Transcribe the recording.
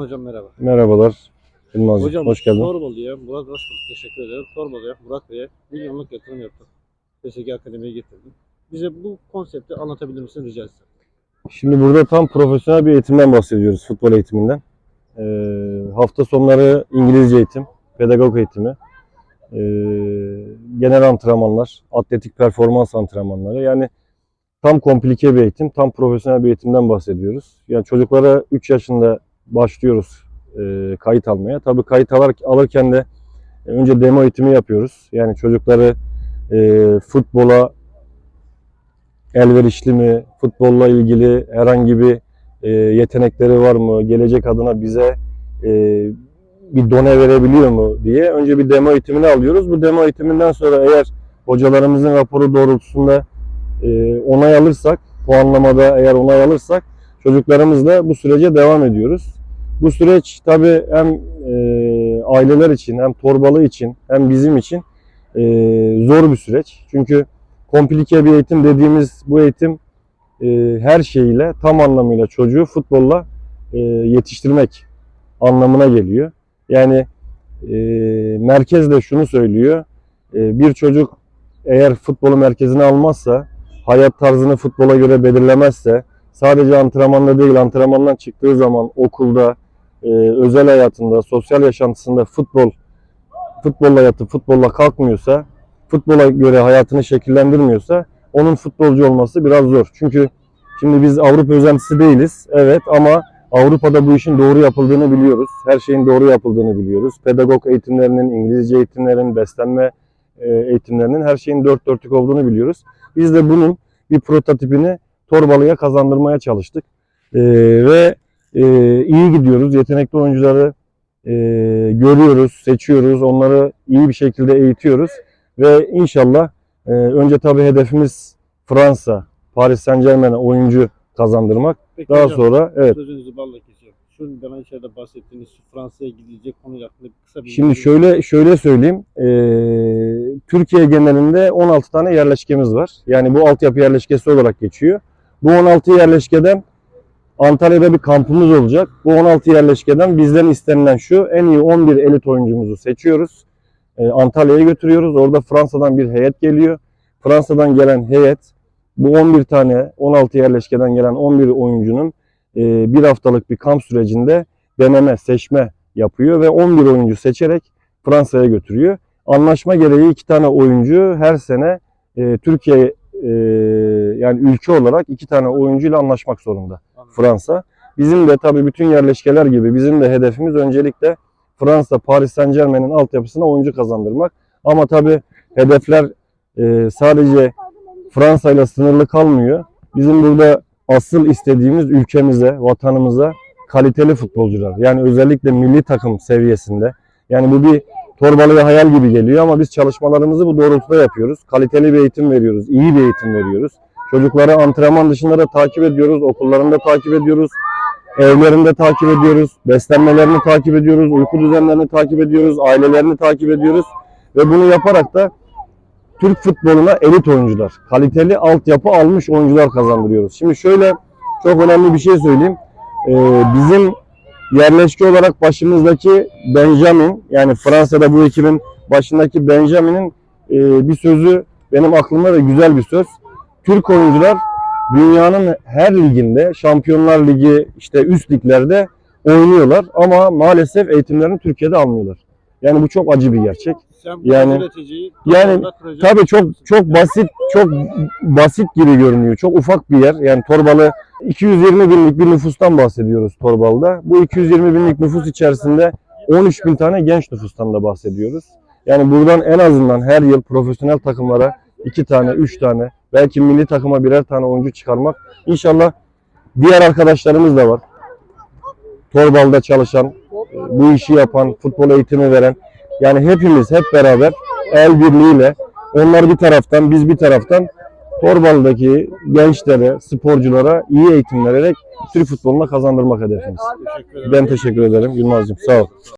Hocam merhaba. Merhabalar. Yılmaz Hocam hoş geldin. Torbalı'ya, Murat hoş bulduk. Teşekkür ederim. Torbalı'ya, Murat Bey'e milyonluk yatırım yaptık. PSG Akademi'ye getirdim. Bize bu konsepti anlatabilir misin rica etsem? Şimdi burada tam profesyonel bir eğitimden bahsediyoruz, futbol eğitiminden. Ee, hafta sonları İngilizce eğitim, pedagog eğitimi, ee, genel antrenmanlar, atletik performans antrenmanları. Yani tam komplike bir eğitim, tam profesyonel bir eğitimden bahsediyoruz. Yani çocuklara 3 yaşında başlıyoruz ee, kayıt almaya. Tabii kayıt alır, alırken de önce demo eğitimi yapıyoruz. Yani çocukları ee, futbola elverişli mi, futbolla ilgili herhangi bir e, yetenekleri var mı, gelecek adına bize e, bir done verebiliyor mu diye önce bir demo eğitimini alıyoruz. Bu demo eğitiminden sonra eğer hocalarımızın raporu doğrultusunda e, onay alırsak, puanlamada eğer onay alırsak çocuklarımızla bu sürece devam ediyoruz. Bu süreç tabii hem e, aileler için hem torbalı için hem bizim için e, zor bir süreç. Çünkü komplike bir eğitim dediğimiz bu eğitim e, her şeyiyle tam anlamıyla çocuğu futbolla e, yetiştirmek anlamına geliyor. Yani e, merkez de şunu söylüyor. E, bir çocuk eğer futbolu merkezine almazsa, hayat tarzını futbola göre belirlemezse, sadece antrenmanda değil antrenmandan çıktığı zaman okulda, e, özel hayatında, sosyal yaşantısında futbol futbolla yatıp futbolla kalkmıyorsa, futbola göre hayatını şekillendirmiyorsa onun futbolcu olması biraz zor. Çünkü şimdi biz Avrupa özentisi değiliz. Evet ama Avrupa'da bu işin doğru yapıldığını biliyoruz. Her şeyin doğru yapıldığını biliyoruz. Pedagog eğitimlerinin, İngilizce eğitimlerin, beslenme e, eğitimlerinin her şeyin dört dörtlük olduğunu biliyoruz. Biz de bunun bir prototipini Torbalı'ya kazandırmaya çalıştık. E, ve e, iyi gidiyoruz. Yetenekli oyuncuları e, görüyoruz, seçiyoruz. Onları iyi bir şekilde eğitiyoruz. Ve inşallah e, önce tabii hedefimiz Fransa, Paris Saint Germain'e oyuncu kazandırmak. Peki Daha hocam, sonra evet. sözünüzü balla kesiyorum. Şu demen içeride bahsettiğiniz Fransa'ya gidilecek konu hakkında kısa bir Şimdi şöyle şöyle söyleyeyim. E, Türkiye genelinde 16 tane yerleşkemiz var. Yani bu altyapı yerleşkesi olarak geçiyor. Bu 16 yerleşkeden Antalya'da bir kampımız olacak. Bu 16 yerleşkeden bizden istenilen şu en iyi 11 elit oyuncumuzu seçiyoruz. E, Antalya'ya götürüyoruz. Orada Fransa'dan bir heyet geliyor. Fransa'dan gelen heyet bu 11 tane 16 yerleşkeden gelen 11 oyuncunun e, bir haftalık bir kamp sürecinde deneme, seçme yapıyor ve 11 oyuncu seçerek Fransa'ya götürüyor. Anlaşma gereği iki tane oyuncu her sene e, Türkiye e, yani ülke olarak iki tane oyuncuyla anlaşmak zorunda Fransa. Bizim de tabii bütün yerleşkeler gibi bizim de hedefimiz öncelikle Fransa, Paris Saint Germain'in altyapısına oyuncu kazandırmak. Ama tabii hedefler e, sadece Fransa ile sınırlı kalmıyor. Bizim burada asıl istediğimiz ülkemize, vatanımıza kaliteli futbolcular. Yani özellikle milli takım seviyesinde. Yani bu bir torbalıya hayal gibi geliyor ama biz çalışmalarımızı bu doğrultuda yapıyoruz. Kaliteli bir eğitim veriyoruz, iyi bir eğitim veriyoruz. Çocukları antrenman dışında da takip ediyoruz, okullarında takip ediyoruz, evlerinde takip ediyoruz, beslenmelerini takip ediyoruz, uyku düzenlerini takip ediyoruz, ailelerini takip ediyoruz. Ve bunu yaparak da Türk futboluna elit oyuncular, kaliteli altyapı almış oyuncular kazandırıyoruz. Şimdi şöyle çok önemli bir şey söyleyeyim. Ee, bizim yerleşke olarak başımızdaki Benjamin, yani Fransa'da bu ekibin başındaki Benjamin'in e, bir sözü benim aklımda ve güzel bir söz. Türk oyuncular dünyanın her liginde, Şampiyonlar Ligi, işte üst liglerde oynuyorlar ama maalesef eğitimlerini Türkiye'de almıyorlar. Yani bu çok acı bir gerçek. Sen yani- yani. Tabii çok çok basit, çok basit gibi görünüyor. Çok ufak bir yer. Yani Torbalı 220 binlik bir nüfustan bahsediyoruz Torbalı'da. Bu 220 binlik nüfus içerisinde 13 bin tane genç nüfustan da bahsediyoruz. Yani buradan en azından her yıl profesyonel takımlara iki tane, üç tane, belki milli takıma birer tane oyuncu çıkarmak. İnşallah diğer arkadaşlarımız da var. Torbalı'da çalışan, bu işi yapan, futbol eğitimi veren. Yani hepimiz hep beraber el birliğiyle onlar bir taraftan biz bir taraftan Torbalı'daki gençlere, sporculara iyi eğitim vererek Türk futboluna kazandırmak hedefimiz. Teşekkür. Ben teşekkür ederim Yılmaz'cığım. Sağ ol.